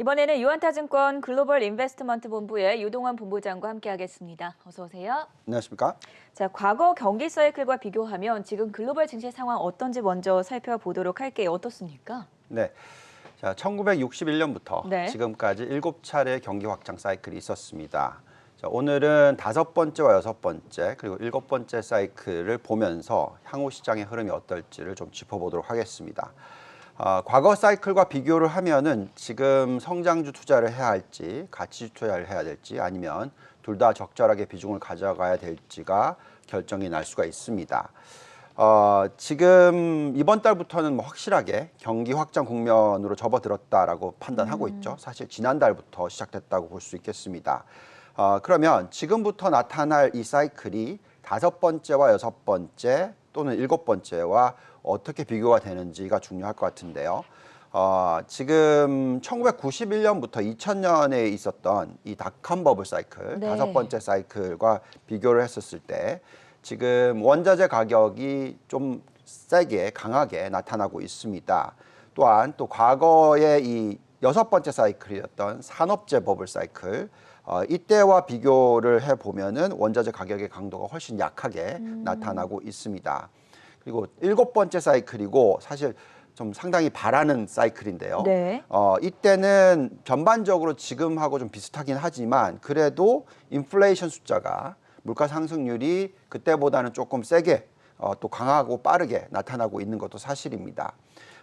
이번에는 유한타증권 글로벌 인베스트먼트 본부의 유동환 본부장과 함께하겠습니다. 어서 오세요. 안녕하십니까? 자, 과거 경기 사이클과 비교하면 지금 글로벌 증시 상황 어떤지 먼저 살펴보도록 할게요. 어떻습니까? 네. 자, 1961년부터 네. 지금까지 일곱 차례 경기 확장 사이클이 있었습니다. 자, 오늘은 다섯 번째와 여섯 번째 그리고 일곱 번째 사이클을 보면서 향후 시장의 흐름이 어떨지를 좀 짚어보도록 하겠습니다. 아, 과거 사이클과 비교를 하면은 지금 성장주 투자를 해야 할지 가치 투자를 해야 될지 아니면 둘 다 적절하게 비중을 가져가야 될지가 결정이 날 수가 있습니다. 어, 지금 이번 달부터는 뭐 확실하게 경기 확장 국면으로 접어들었다라고 판단하고 있죠. 사실 지난달부터 시작됐다고 볼 수 있겠습니다. 어, 그러면 지금부터 나타날 이 사이클이 다섯 번째와 여섯 번째 또는 일곱 번째와 어떻게 비교가 되는지가 중요할 것 같은데요. 어, 지금 1991년부터 2000년에 있었던 이 닷컴 버블 사이클 네. 다섯 번째 사이클과 비교를 했었을 때 지금 원자재 가격이 좀 세게 강하게 나타나고 있습니다. 또한 또 과거의 이 여섯 번째 사이클이었던 산업재 버블 사이클 어, 이때와 비교를 해 보면은 원자재 가격의 강도가 훨씬 약하게 나타나고 있습니다. 그리고 일곱 번째 사이클이고 사실 좀 상당히 바라는 사이클인데요. 네. 어, 이때는 전반적으로 지금하고 좀 비슷하긴 하지만 그래도 인플레이션 숫자가 물가 상승률이 그때보다는 조금 세게 어, 또 강하고 빠르게 나타나고 있는 것도 사실입니다.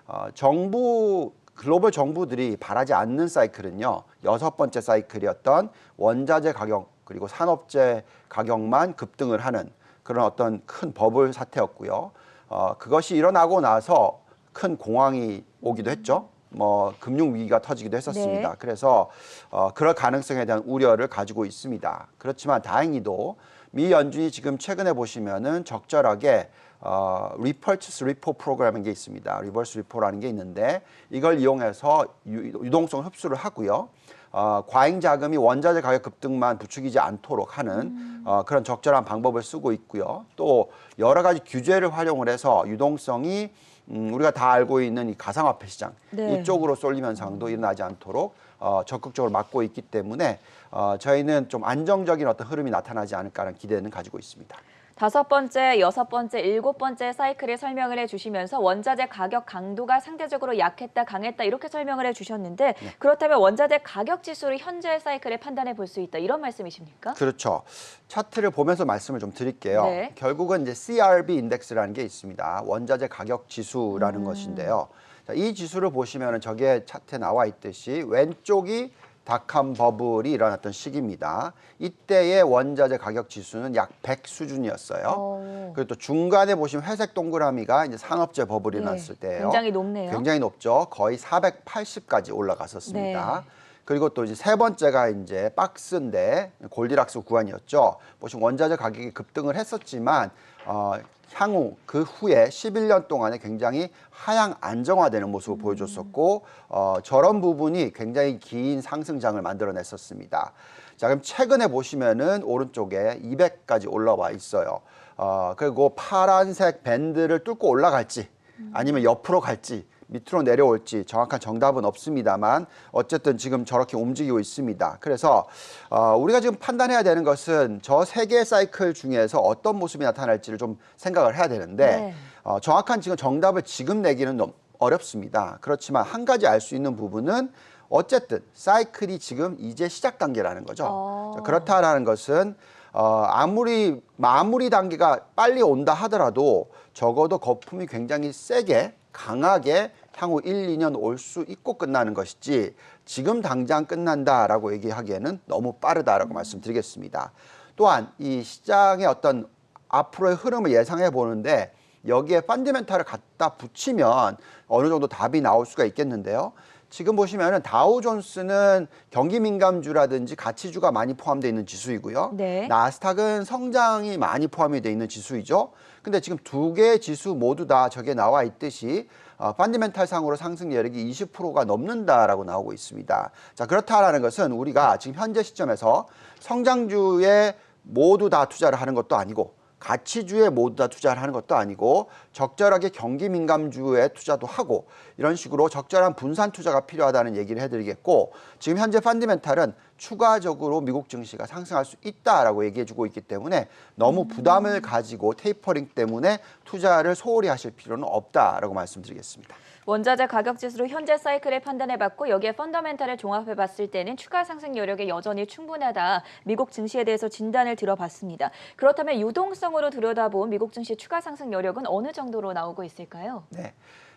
어, 정부 글로벌 정부들이 바라지 않는 사이클은요 여섯 번째 사이클이었던 원자재 가격 그리고 산업재 가격만 급등을 하는 그런 어떤 큰 버블 사태였고요. 어, 그것이 일어나고 나서 큰 공황이 오기도 했죠. 뭐 금융 위기가 터지기도 했었습니다. 네. 그래서 어, 그럴 가능성에 대한 우려를 가지고 있습니다. 그렇지만 다행히도 미 연준이 지금 최근에 보시면은 적절하게 어, 리퍼치스 리포 프로그램인 게 있습니다. 리버스 리포라는 게 있는데 이걸 이용해서 유, 유동성 흡수를 하고요. 어, 과잉 자금이 원자재 가격 급등만 부추기지 않도록 하는 어, 그런 적절한 방법을 쓰고 있고요. 또 여러 가지 규제를 활용을 해서 유동성이 음, 우리가 다 알고 있는 이 가상화폐 시장 네. 이쪽으로 쏠림 현상도 일어나지 않도록 어, 적극적으로 막고 있기 때문에 어, 저희는 좀 안정적인 어떤 흐름이 나타나지 않을까라는 기대는 가지고 있습니다. 다섯 번째, 여섯 번째, 일곱 번째 사이클을 설명을 해주시면서 원자재 가격 강도가 상대적으로 약했다, 강했다 이렇게 설명을 해주셨는데 네. 그렇다면 원자재 가격 지수를 현재 사이클에 판단해 볼 수 있다 이런 말씀이십니까? 그렇죠. 차트를 보면서 말씀을 좀 드릴게요. 네. 결국은 이제 CRB 인덱스라는 게 있습니다. 원자재 가격 지수라는 음. 것인데요. 자, 이 지수를 보시면은 저게 차트에 나와 있듯이 왼쪽이 닷컴 버블이 일어났던 시기입니다. 이때의 원자재 가격 지수는 약 100 수준이었어요. 어. 그리고 또 중간에 보시면 회색 동그라미가 이제 산업재 버블이 네, 일어났을 때예요. 굉장히 높네요. 굉장히 높죠. 거의 480까지 올라갔었습니다. 네. 그리고 또 이제 세 번째가 이제 박스인데 골디락스 구간이었죠. 보시면 원자재 가격이 급등을 했었지만 어, 향후 그 후에 11년 동안에 굉장히 하향 안정화되는 모습을 보여줬었고 어, 저런 부분이 굉장히 긴 상승장을 만들어냈었습니다. 자 그럼 최근에 보시면은 오른쪽에 200까지 올라와 있어요. 어, 그리고 파란색 밴드를 뚫고 올라갈지 아니면 옆으로 갈지 밑으로 내려올지 정확한 정답은 없습니다만 어쨌든 지금 저렇게 움직이고 있습니다. 그래서 어, 우리가 지금 판단해야 되는 것은 저 세 개의 사이클 중에서 어떤 모습이 나타날지를 좀 생각을 해야 되는데 네. 어, 정확한 지금 정답을 지금 내기는 좀 어렵습니다. 그렇지만 한 가지 알 수 있는 부분은 어쨌든 사이클이 지금 이제 시작 단계라는 거죠. 어. 자, 그렇다라는 것은 어, 아무리 마무리 단계가 빨리 온다 하더라도 적어도 거품이 굉장히 세게 강하게 향후 1, 2년 올 수 있고 끝나는 것이지 지금 당장 끝난다라고 얘기하기에는 너무 빠르다라고 말씀드리겠습니다. 또한 이 시장의 어떤 앞으로의 흐름을 예상해 보는데 여기에 펀디멘탈을 갖다 붙이면 어느 정도 답이 나올 수가 있겠는데요. 지금 보시면은 다우존스는 경기 민감주라든지 가치주가 많이 포함되어 있는 지수이고요. 네. 나스닥은 성장이 많이 포함이 되어 있는 지수이죠. 근데 지금 두 개의 지수 모두 다 저게 나와 있듯이 어, 펀디멘탈 상으로 상승 여력이 20%가 넘는다라고 나오고 있습니다. 자, 그렇다라는 것은 우리가 지금 현재 시점에서 성장주에 모두 다 투자를 하는 것도 아니고 가치주에 모두 다 투자를 하는 것도 아니고 적절하게 경기 민감주에 투자도 하고 이런 식으로 적절한 분산 투자가 필요하다는 얘기를 해드리겠고 지금 현재 펀디멘탈은 추가적으로 미국 증시가 상승할 수 있다라고 얘기해주고 있기 때문에 너무 부담을 가지고 테이퍼링 때문에 투자를 소홀히 하실 필요는 없다라고 말씀드리겠습니다. 원자재 가격 지수로 현재 사이클을 판단해봤고 여기에 펀더멘탈을 종합해봤을 때는 추가 상승 여력이 여전히 충분하다. 미국 증시에 대해서 진단을 들어봤습니다. 그렇다면 유동성으로 들여다본 미국 증시 추가 상승 여력은 어느 정도로 나오고 있을까요? 네.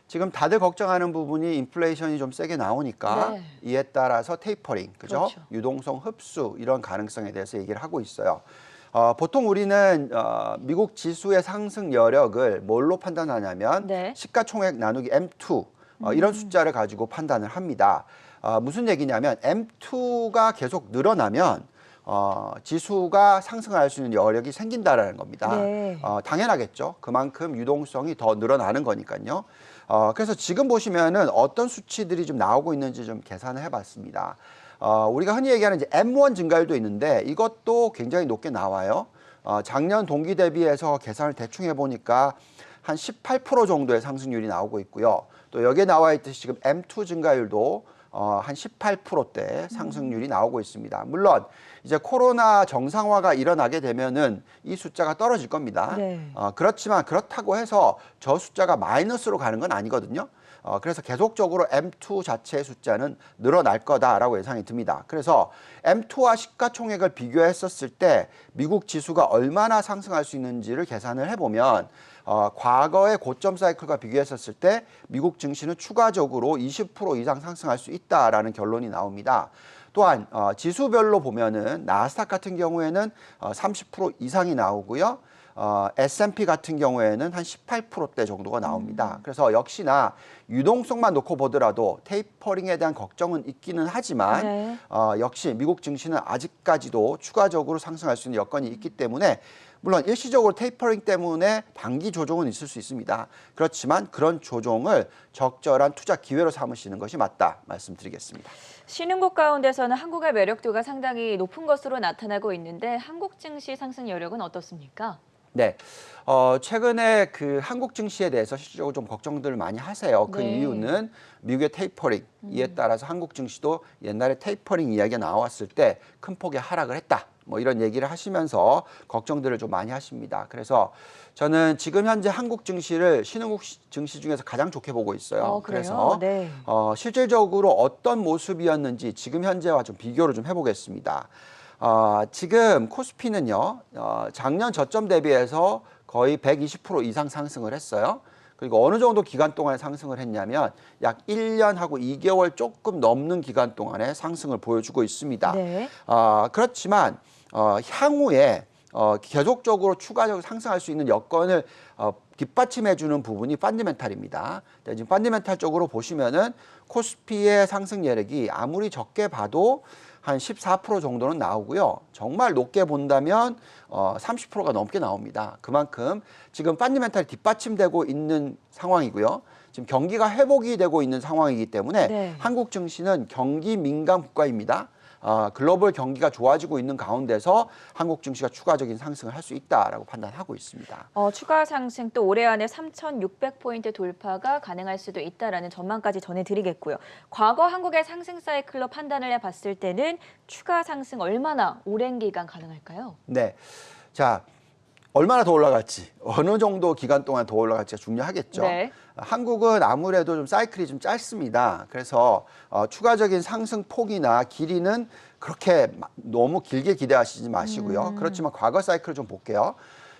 지금 다들 걱정하는 부분이 인플레이션이 좀 세게 나오니까 네. 이에 따라서 테이퍼링, 그죠? 그렇죠. 유동성 흡수 이런 가능성에 대해서 얘기를 하고 있어요. 어, 보통 우리는 어, 미국 지수의 상승 여력을 뭘로 판단하냐면 네. 음. 시가총액 나누기 M2 어, 이런 숫자를 가지고 판단을 합니다. 어, 무슨 얘기냐면 M2가 계속 늘어나면 어, 지수가 상승할 수 있는 여력이 생긴다라는 겁니다. 네. 어, 당연하겠죠. 그만큼 유동성이 더 늘어나는 거니까요. 어, 그래서 지금 보시면은 어떤 수치들이 좀 나오고 있는지 좀 계산을 해봤습니다. 어, 우리가 흔히 얘기하는 이제 M1 증가율도 있는데 이것도 굉장히 높게 나와요. 어, 작년 동기 대비해서 계산을 대충 해보니까 한 18% 정도의 상승률이 나오고 있고요. 또 여기에 나와 있듯이 지금 M2 증가율도 어, 한 18%대 상승률이 나오고 있습니다. 물론 이제 코로나 정상화가 일어나게 되면은 이 숫자가 떨어질 겁니다. 네. 어, 그렇지만 그렇다고 해서 저 숫자가 마이너스로 가는 건 아니거든요. 어, 그래서 계속적으로 M2 자체의 숫자는 늘어날 거다라고 예상이 듭니다. 그래서 M2와 시가총액을 비교했었을 때 미국 지수가 얼마나 상승할 수 있는지를 계산을 해보면 어, 과거의 고점 사이클과 비교했었을 때 미국 증시는 추가적으로 20% 이상 상승할 수 있다라는 결론이 나옵니다. 또한 어, 지수별로 보면은 나스닥 같은 경우에는 어, 30% 이상이 나오고요. 어, S&P 같은 경우에는 한 18%대 정도가 나옵니다. 그래서 역시나 유동성만 놓고 보더라도 테이퍼링에 대한 걱정은 있기는 하지만 네. 어, 역시 미국 증시는 아직까지도 추가적으로 상승할 수 있는 여건이 있기 때문에 물론 일시적으로 테이퍼링 때문에 단기 조정은 있을 수 있습니다. 그렇지만 그런 조정을 적절한 투자 기회로 삼으시는 것이 맞다 말씀드리겠습니다. 신흥국 가운데서는 한국의 매력도가 상당히 높은 것으로 나타나고 있는데 한국 증시 상승 여력은 어떻습니까? 네. 어, 최근에 그 한국 증시에 대해서 실질적으로 좀 걱정들을 많이 하세요. 그 네. 이유는 미국의 테이퍼링, 이에 따라서 한국 증시도 옛날에 테이퍼링 이야기가 나왔을 때 큰 폭의 하락을 했다. 뭐 이런 얘기를 하시면서 걱정들을 좀 많이 하십니다. 그래서 저는 지금 현재 한국 증시를 신흥국 시- 증시 중에서 가장 좋게 보고 있어요. 어? 그래서 네. 어, 실질적으로 어떤 모습이었는지 지금 현재와 좀 비교를 좀 해보겠습니다. 어, 지금 코스피는요, 어, 작년 저점 대비해서 거의 120% 이상 상승을 했어요. 그리고 어느 정도 기간 동안에 상승을 했냐면 약 1년하고 2개월 조금 넘는 기간 동안에 상승을 보여주고 있습니다. 네. 어, 그렇지만 어, 향후에 어, 계속적으로 추가적으로 상승할 수 있는 여건을 어, 뒷받침해 주는 부분이 펀디멘탈입니다. 네, 지금 펀디멘탈 쪽으로 보시면은 코스피의 상승 여력이 아무리 적게 봐도 한 14% 정도는 나오고요. 정말 높게 본다면 어, 30%가 넘게 나옵니다. 그만큼 지금 펀디멘탈이 뒷받침되고 있는 상황이고요. 지금 경기가 회복이 되고 있는 상황이기 때문에 네. 한국 증시는 경기 민감 국가입니다. 아, 글로벌 경기가 좋아지고 있는 가운데서 한국 증시가 추가적인 상승을 할 수 있다라고 판단하고 있습니다. 어, 추가 상승 또 올해 안에 3,600포인트 돌파가 가능할 수도 있다라는 전망까지 전해드리겠고요. 과거 한국의 상승 사이클로 판단을 해봤을 때는 추가 상승 얼마나 오랜 기간 가능할까요? 네. 자, 얼마나 더 올라갈지, 어느 정도 기간 동안 더 올라갈지가 중요하겠죠. 네. 한국은 아무래도 좀 사이클이 좀 짧습니다. 그래서 어, 추가적인 상승 폭이나 길이는 그렇게 마- 너무 길게 기대하시지 마시고요. 그렇지만 과거 사이클을 좀 볼게요.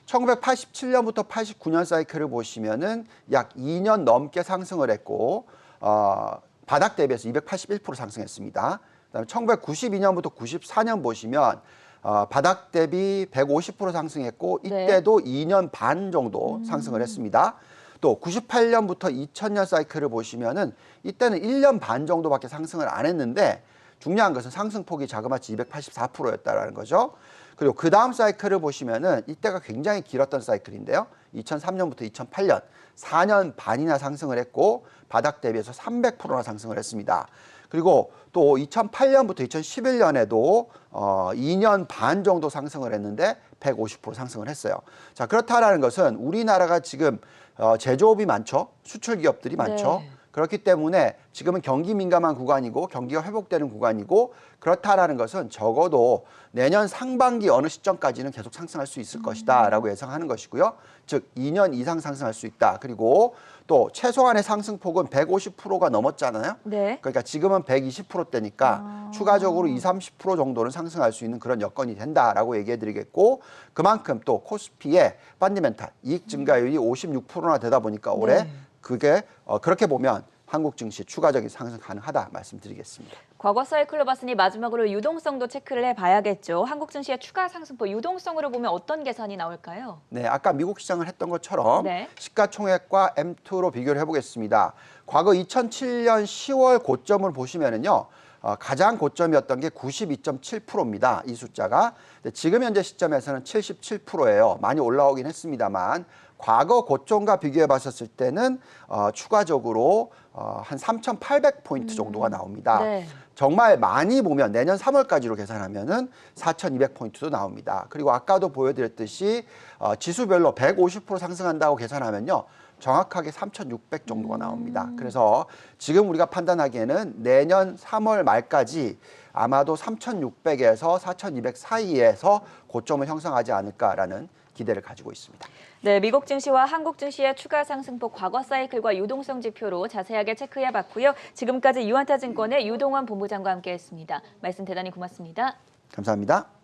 1987년부터 89년 사이클을 보시면은 약 2년 넘게 상승을 했고 어, 바닥 대비해서 281% 상승했습니다. 그다음에 1992년부터 94년 보시면 어, 바닥 대비 150% 상승했고 네. 이때도 2년 반 정도 상승을 했습니다. 또 98년부터 2000년 사이클을 보시면은 이때는 1년 반 정도밖에 상승을 안 했는데 중요한 것은 상승폭이 자그마치 284%였다라는 거죠. 그리고 그 다음 사이클을 보시면은 이때가 굉장히 길었던 사이클인데요. 2003년부터 2008년 4년 반이나 상승을 했고 바닥 대비해서 300%나 상승을 했습니다. 그리고 또 2008년부터 2011년에도 어 2년 반 정도 상승을 했는데 150% 상승을 했어요. 자, 그렇다라는 것은 우리나라가 지금 어 제조업이 많죠. 수출 기업들이 많죠. 네. 그렇기 때문에 지금은 경기 민감한 구간이고 경기가 회복되는 구간이고 그렇다라는 것은 적어도 내년 상반기 어느 시점까지는 계속 상승할 수 있을 것이다라고 예상하는 것이고요. 즉 2년 이상 상승할 수 있다. 그리고 또 최소한의 상승폭은 150%가 넘었잖아요. 네. 그러니까 지금은 120%대니까 추가적으로 20, 30% 정도는 상승할 수 있는 그런 여건이 된다라고 얘기해 드리겠고 그만큼 또 코스피의 펀디멘탈 이익 증가율이 56%나 되다 보니까 올해 네. 그게 어, 그렇게 보면 한국 증시 추가적인 상승 가능하다 말씀드리겠습니다. 과거 사이클로 봤으니 마지막으로 유동성도 체크를 해봐야겠죠. 한국 증시의 추가 상승폭 유동성으로 보면 어떤 계산이 나올까요? 네, 아까 미국 시장을 했던 것처럼 네. 시가총액과 M2로 비교를 해보겠습니다. 과거 2007년 10월 고점을 보시면은요. 어, 가장 고점이었던 게 92.7%입니다. 이 숫자가. 지금 현재 시점에서는 77%예요. 많이 올라오긴 했습니다만 과거 고점과 비교해 봤었을 때는 어, 추가적으로 어, 한 3,800포인트 정도가 나옵니다. 네. 정말 많이 보면 내년 3월까지로 계산하면은 4,200포인트도 나옵니다. 그리고 아까도 보여드렸듯이 어, 지수별로 150% 상승한다고 계산하면요. 정확하게 3,600 정도가 나옵니다. 그래서 지금 우리가 판단하기에는 내년 3월 말까지 아마도 3,600에서 4,200 사이에서 고점을 형성하지 않을까라는 기대를 가지고 있습니다. 네, 미국 증시와 한국 증시의 추가 상승폭 과거 사이클과 유동성 지표로 자세하게 체크해 봤고요. 지금까지 유한타 증권의 유동원 본부장과 함께했습니다. 말씀 대단히 고맙습니다. 감사합니다.